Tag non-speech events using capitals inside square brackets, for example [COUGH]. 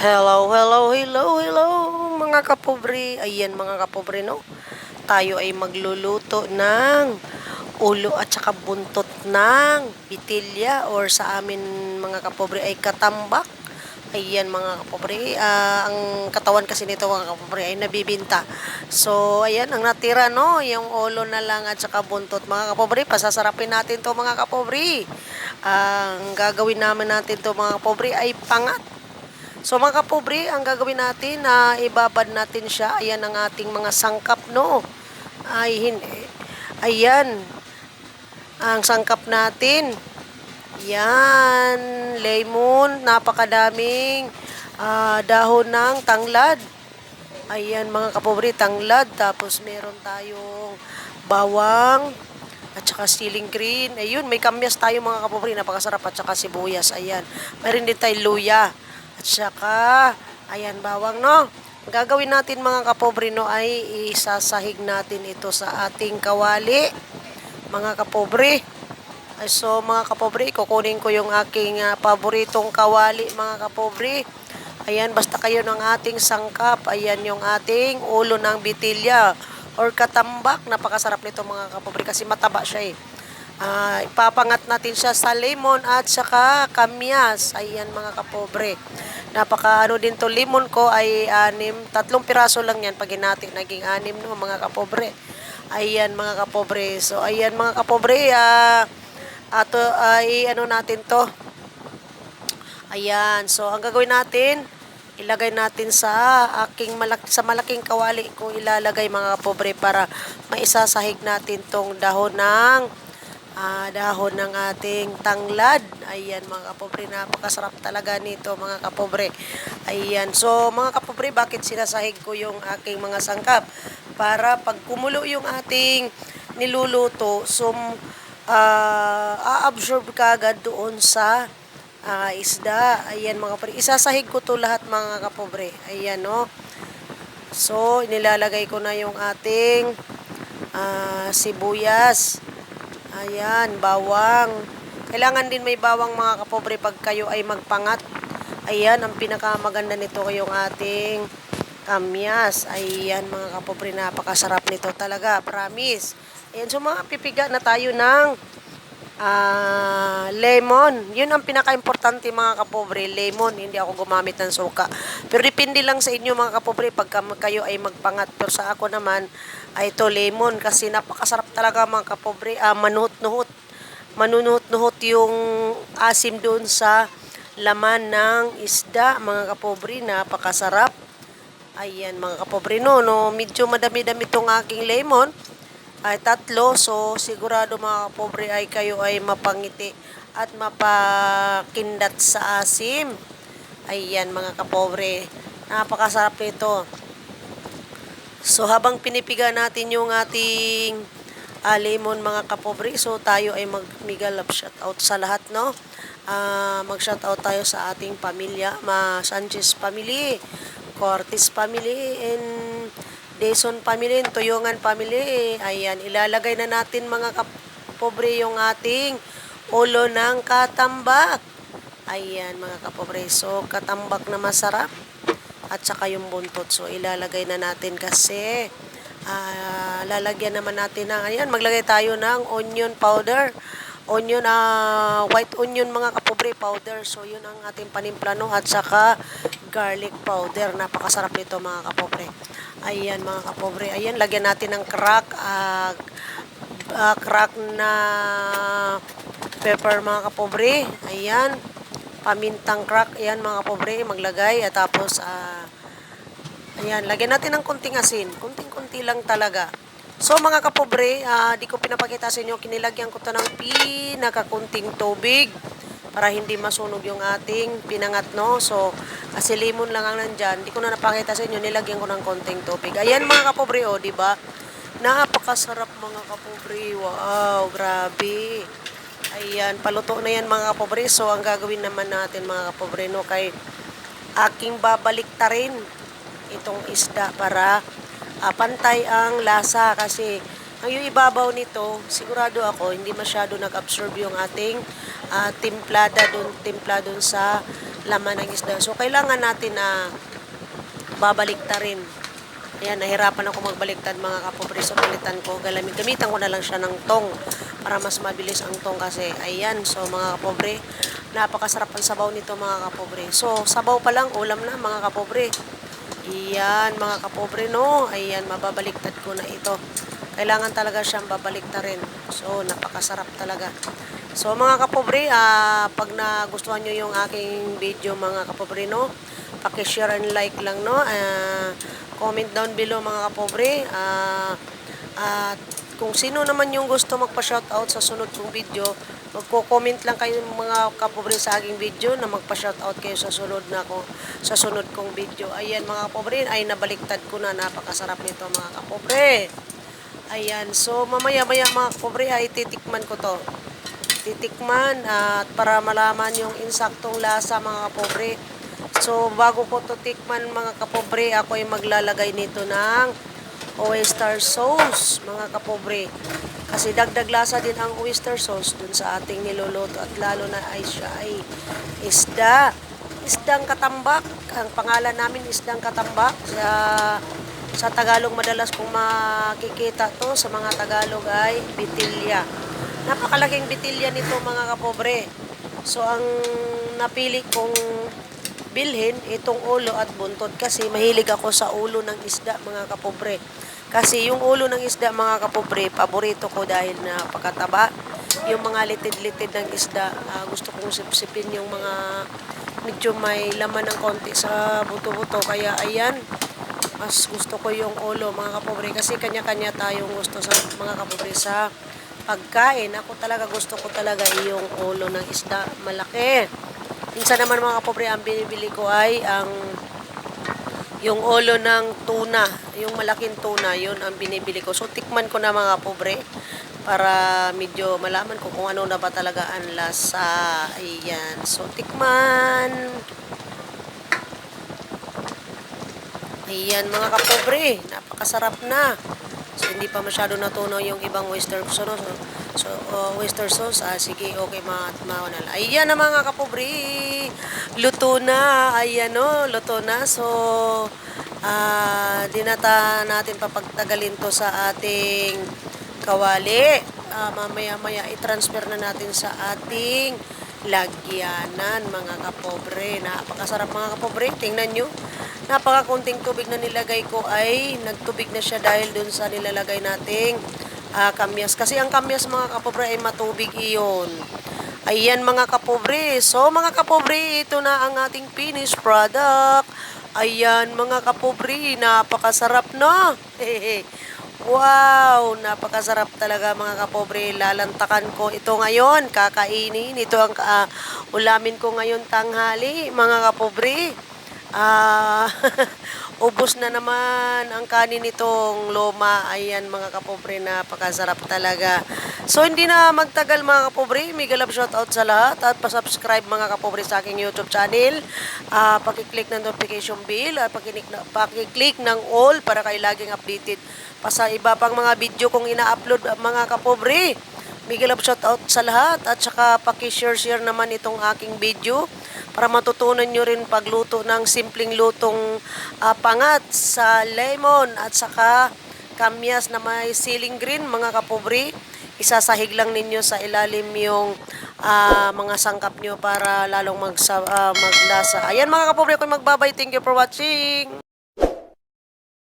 Hello, hello, hello, hello mga kapobre. Ayan mga kapobre no. Tayo ay magluluto ng ulo at saka buntot ng bitilya or sa amin mga kapobre ay katambak. Ayan mga kapobre, Ah, ang katawan kasi nito mga kapobre ay nabibinta. So ayan ang natira no, yung ulo na lang at saka buntot mga kapobre. Pasasarapin natin to mga kapobre. ang gagawin namin natin to mga kapobre ay pangat. So mga kapobre, ang gagawin natin na ibabad natin siya. Ayan ang ating mga sangkap, no? Ay, hindi. Ayan. Ang sangkap natin. Yan. Lemon. Napakadaming ah, dahon ng tanglad. Ayan mga kapobre, tanglad. Tapos meron tayong bawang at saka ceiling green. Ayun, may kamyas tayo mga kapobre. Napakasarap at saka sibuyas. Ayan. Meron din tayo luya. At saka, ayan bawang no. Gagawin natin mga kapobre no ay isasahig natin ito sa ating kawali. Mga kapobre. Ay, So mga kapobre, kukunin ko yung aking ah, paboritong kawali mga kapobre. Ayan, basta kayo ng ating sangkap. Ayan yung ating ulo ng bitilya or katambak. Napakasarap nito mga kapobre kasi mataba siya eh. Ah, ipapangat natin siya sa lemon at saka kamyas. Ayan mga kapobre. Napaka ano din to lemon ko ay anim. Tatlong piraso lang yan pag hinati naging anim no mga kapobre. Ayan mga kapobre. So ayan mga kapobre. Ah, ato ay ano natin to. Ayan. So ang gagawin natin ilagay natin sa aking malak sa malaking kawali ko ilalagay mga kapobre para maisasahig natin tong dahon ng ah, dahon ng ating tanglad. Ayan mga kapobre, napakasarap talaga nito mga kapobre. Ayan, so mga kapobre, bakit sinasahig ko yung aking mga sangkap? Para pag kumulo yung ating niluluto, so ah, a-absorb ka agad doon sa ah, isda. Ayan mga kapobre, isasahig ko to lahat mga kapobre. Ayan no. So, nilalagay ko na yung ating ah, sibuyas. Ayan, bawang. Kailangan din may bawang mga kapobre pag kayo ay magpangat. Ayan, ang pinakamaganda nito yung ating kamyas. Ayan mga kapobre, napakasarap nito talaga, promise. Ayan, so mga pipiga na tayo ng ah, lemon. Yun ang pinaka-importante mga kapobre, lemon. Hindi ako gumamit ng suka. Pero depende lang sa inyo mga kapobre pag kayo ay magpangat. Pero sa ako naman, ay ito lemon kasi napakasarap talaga mga kapobre. Ah, manuhot-nuhot. Manunuhot-nuhot yung asim doon sa laman ng isda mga kapobre. Napakasarap. Ayan mga kapobre no, no medyo madami-dami tong aking lemon ay tatlo so sigurado mga kapobre ay kayo ay mapangiti at mapakindat sa asim. Ayan mga kapobre. Napakasarap nito. So habang pinipiga natin yung ating ah, lemon mga kapobre, so tayo ay magmigalap shoutout sa lahat no. Ah, mag-shoutout tayo sa ating pamilya, ma Sanchez family, Cortez family, and Deson family, Tuyungan family. Ayan, ilalagay na natin mga kapobre yung ating ulo ng katambak. Ayan mga kapobre, so katambak na masarap at saka yung buntot. So, ilalagay na natin kasi ah, lalagyan naman natin ng, ayan, maglagay tayo ng onion powder. Onion, ah, white onion mga kapobre powder. So, yun ang ating panimplano at saka garlic powder. Napakasarap nito mga kapobre. Ayan mga kapobre. Ayan, lagyan natin ng crack, ah, ah, crack na pepper mga kapobre. Ayan pamintang crack. Ayan mga pobre, maglagay. At tapos, ah, ayan, lagyan natin ng kunting asin. Kunting-kunti lang talaga. So mga kapobre, ah, di ko pinapakita sa inyo, kinilagyan ko to ng pinakakunting tubig para hindi masunog yung ating pinangat, no? So, kasi lemon lang ang nandyan. Di ko na napakita sa inyo, nilagyan ko ng konting tubig. Ayan mga kapobre, oh, di ba? Napakasarap mga kapobre. Wow, grabe. Ayan, paluto na yan mga kapobre. So, ang gagawin naman natin mga kapobre, no, kay aking babalik ta rin itong isda para ah, pantay ang lasa kasi yung ibabaw nito, sigurado ako, hindi masyado nag-absorb yung ating ah, timplada dun, timpla dun sa laman ng isda. So, kailangan natin na babalik ta rin. Ayan, nahirapan ako magbaliktad mga kapobre. So, palitan ko. Galamit. Gamitan ko na lang siya ng tong para mas mabilis ang tong kasi. Ayan, so mga kapobre, napakasarap ang sabaw nito mga kapobre. So, sabaw pa lang, ulam na mga kapobre. Iyan, mga kapobre, no? Ayan, mababaliktad ko na ito. Kailangan talaga siyang babaliktarin. So, napakasarap talaga. So, mga kapobre, ah, pag nagustuhan nyo yung aking video, mga kapobre, no? Pakishare and like lang, no? Ah, comment down below, mga kapobre. Ah, at kung sino naman yung gusto magpa-shoutout sa sunod kong video, magko-comment lang kayo mga kapobre sa aking video na magpa-shoutout kayo sa sunod na ko sa sunod kong video. Ayan mga kapobre, ay nabaliktad ko na napakasarap nito mga kapobre. Ayan, so mamaya-maya mga kapobre ay titikman ko to. Titikman at para malaman yung insaktong lasa mga kapobre. So bago ko to tikman mga kapobre, ako ay maglalagay nito ng oyster sauce, mga kapobre. Kasi dagdag lasa din ang oyster sauce dun sa ating niluluto at lalo na ay siya ay isda. Isdang katambak. Ang pangalan namin isdang katambak. Sa, sa Tagalog madalas kong makikita to sa mga Tagalog ay bitilya. Napakalaking bitilya nito mga kapobre. So ang napili kong bilhin itong ulo at buntot kasi mahilig ako sa ulo ng isda mga kapobre. Kasi yung ulo ng isda mga kapobre, paborito ko dahil napakataba. Yung mga litid-litid ng isda, ah, gusto kong sipsipin yung mga medyo may laman ng konti sa buto-buto. Kaya ayan, mas gusto ko yung ulo mga kapobre kasi kanya-kanya tayong gusto sa mga kapobre sa pagkain. Ako talaga gusto ko talaga yung ulo ng isda malaki. Minsan naman mga kapobre, ang binibili ko ay ang yung ulo ng tuna, yung malaking tuna, yun ang binibili ko. So, tikman ko na mga pobre para medyo malaman ko kung ano na ba talaga ang lasa. Ayan. So, tikman. Ayan mga kapobre, napakasarap na. So, hindi pa masyado natunaw yung ibang oyster sauce. So, so uh, oyster sauce, ah, sige, okay, ma ma na. Ayan na mga kapobre, luto na. Ayan no, luto na. So, ah, dinata natin papagtagalin to sa ating kawali. Ah, mamaya-maya i-transfer na natin sa ating lagyanan mga kapobre. Napakasarap mga kapobre. Tingnan nyo. Napakakunting tubig na nilagay ko ay nagtubig na siya dahil dun sa nilalagay nating ah, kamyas. Kasi ang kamyas mga kapobre ay matubig iyon. Ayan mga kapobre. So mga kapobre, ito na ang ating finished product. Ayan mga kapobre, napakasarap na. [LAUGHS] Wow, napakasarap talaga mga kapobre. Lalantakan ko ito ngayon, kakainin. Ito ang ah, ulamin ko ngayon tanghali, mga kapobre. Ah, [LAUGHS] ubos na naman ang kanin nitong loma. Ayan mga kapobre, napakasarap talaga. So hindi na magtagal mga kapobre, mega love shoutout sa lahat at pa-subscribe mga kapobre sa aking YouTube channel. Ah, paki-click ng notification bell at paki-click, na, paki-click ng all para kayo laging updated pa sa iba pang mga video kong ina-upload mga kapobre. Mega love shoutout sa lahat at saka paki-share-share naman itong aking video para matutunan nyo rin pagluto ng simpleng lutong ah, pangat sa lemon at saka kamyas na may ceiling green mga kapobre. Isasahig lang ninyo sa ilalim yung ah, mga sangkap nyo para lalong magsa, ah, maglasa. Ayan mga kapobre, ako magbabay. Thank you for watching.